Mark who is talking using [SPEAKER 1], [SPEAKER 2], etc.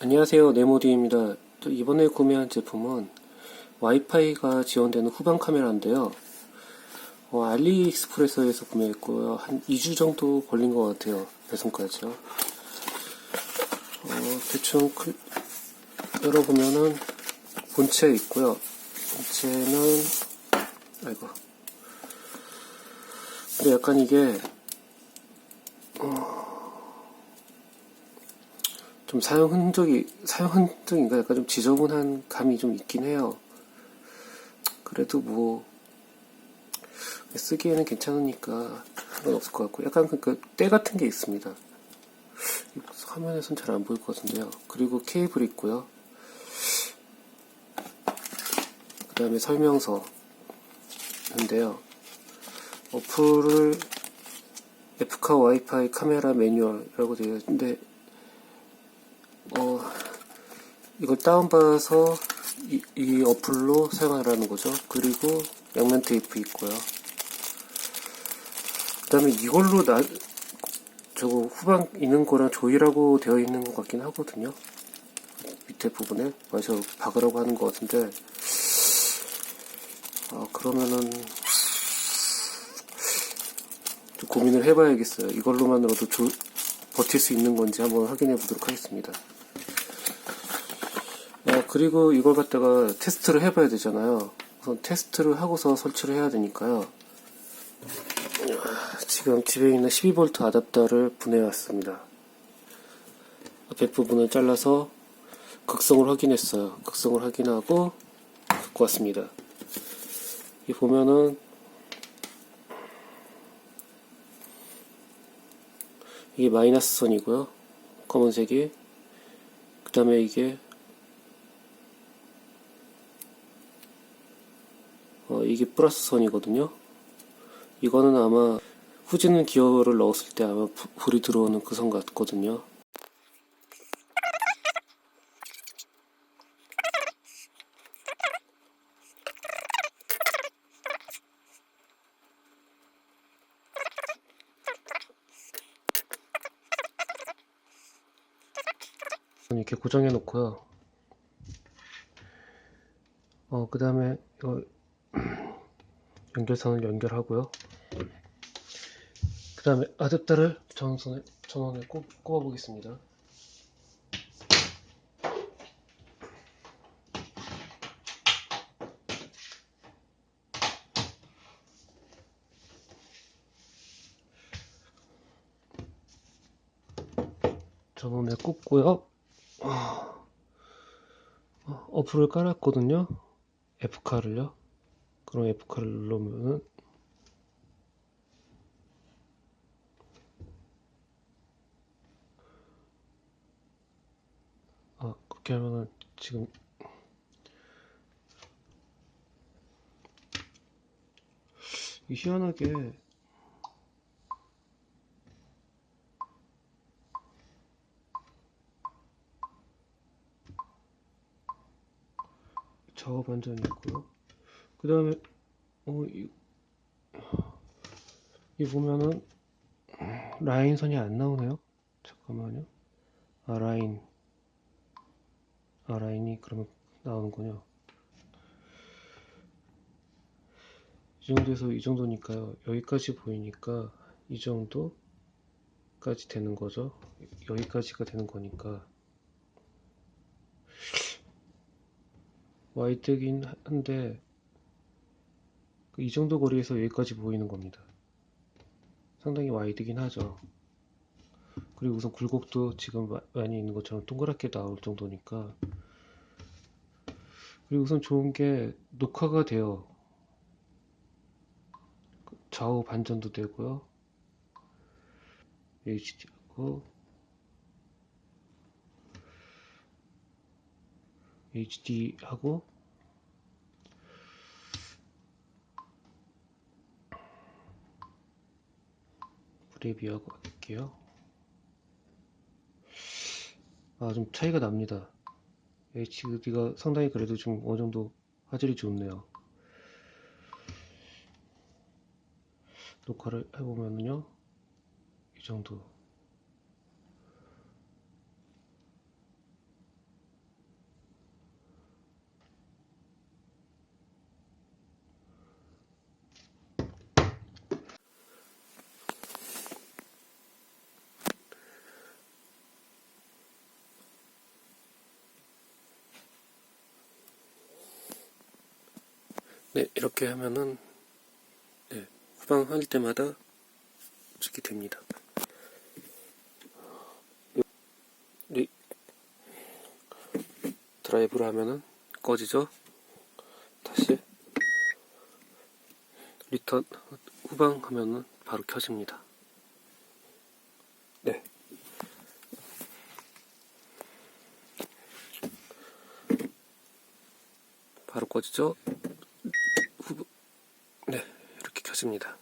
[SPEAKER 1] 안녕하세요 네모디입니다. 또 이번에 구매한 제품은 와이파이가 지원되는 후방 카메라인데요. 어, 알리익스프레스에서 구매했고요. 한 2주 정도 걸린 것 같아요 배송까지요 어, 대충 클- 열어보면은 본체 있고요. 본체는 아이고. 근데 약간 이게 좀 사용 흔적이 사용 흔적인가 약간 좀 지저분한 감이 좀 있긴 해요. 그래도 뭐 쓰기에는 괜찮으니까 상관없을 것 같고 약간 그때 같은 게 있습니다. 화면에선 잘 안 보일 것 같은데요. 그리고 케이블 있고요. 그 다음에 설명서 인데요. 어플을 F카 와이파이 카메라 매뉴얼이라고 되어 있는데 어, 이걸 다운받아서 이, 이 어플로 사용하라는 거죠. 그리고 양면 테이프 있고요. 그 다음에 이걸로 나, 저거 후방 있는 거랑 조이라고 되어 있는 것 같긴 하거든요. 밑에 부분에. 맞아, 박으라고 하는 것 같은데. 아, 그러면은, 좀 고민을 해봐야겠어요. 이걸로만으로도 조, 버틸 수 있는 건지 한번 확인해 보도록 하겠습니다. 어, 그리고 이걸 갖다가 테스트를 해봐야 되잖아요. 우선 테스트를 하고서 설치를 해야 되니까요. 지금 집에 있는 12V 아답터를 분해왔습니다. 앞에 부분을 잘라서 극성을 확인했어요. 극성을 확인하고 갖고 왔습니다. 이 보면은 이게 마이너스 선이고요. 검은색이. 그 다음에 이게 어, 이게 플러스 선이거든요. 이거는 아마 후지는 기어를 넣었을 때 아마 부- 불이 들어오는 그 선 같거든요. 이렇게 고정해 놓고요. 어, 그 다음에 이거 연결선을 연결하고요. 그 다음에 아답터를 전선에, 전원에 꼽, 꼽아 보겠습니다. 전원에 꼽고요. 어, 어플을 깔았거든요. F카를요. 그럼 F카를 누르면은 아 그렇게 하면은 지금 이 희한하게 작업 완전히 있고요. 그 다음에 어, 이, 이 보면은 라인선이 안 나오네요. 잠깐만요. 아 라인 아 라인이 그러면 나오는군요. 이 정도에서 이 정도니까요. 여기까지 보이니까 이 정도까지 되는 거죠. 여기까지가 되는 거니까 와이드긴 한데 그 이 정도 거리에서 여기까지 보이는 겁니다. 상당히 와이드긴 하죠. 그리고 우선 굴곡도 지금 마- 많이 있는 것처럼 동그랗게 나올 정도니까 그리고 우선 좋은 게 녹화가 돼요. 좌우 반전도 되고요. HD하고 HD하고 프레비하고 할게요. 아, 좀 차이가 납니다. HD가 상당히 그래도 좀 어느 정도 화질이 좋네요. 녹화를 해보면요. 이 정도. 네, 이렇게 하면은 네, 후방할 때마다 이렇게 됩니다. 네, 드라이브를 하면은 꺼지죠. 다시 리턴 후방 하면은 바로 켜집니다. 네. 바로 꺼지죠. 없습니다.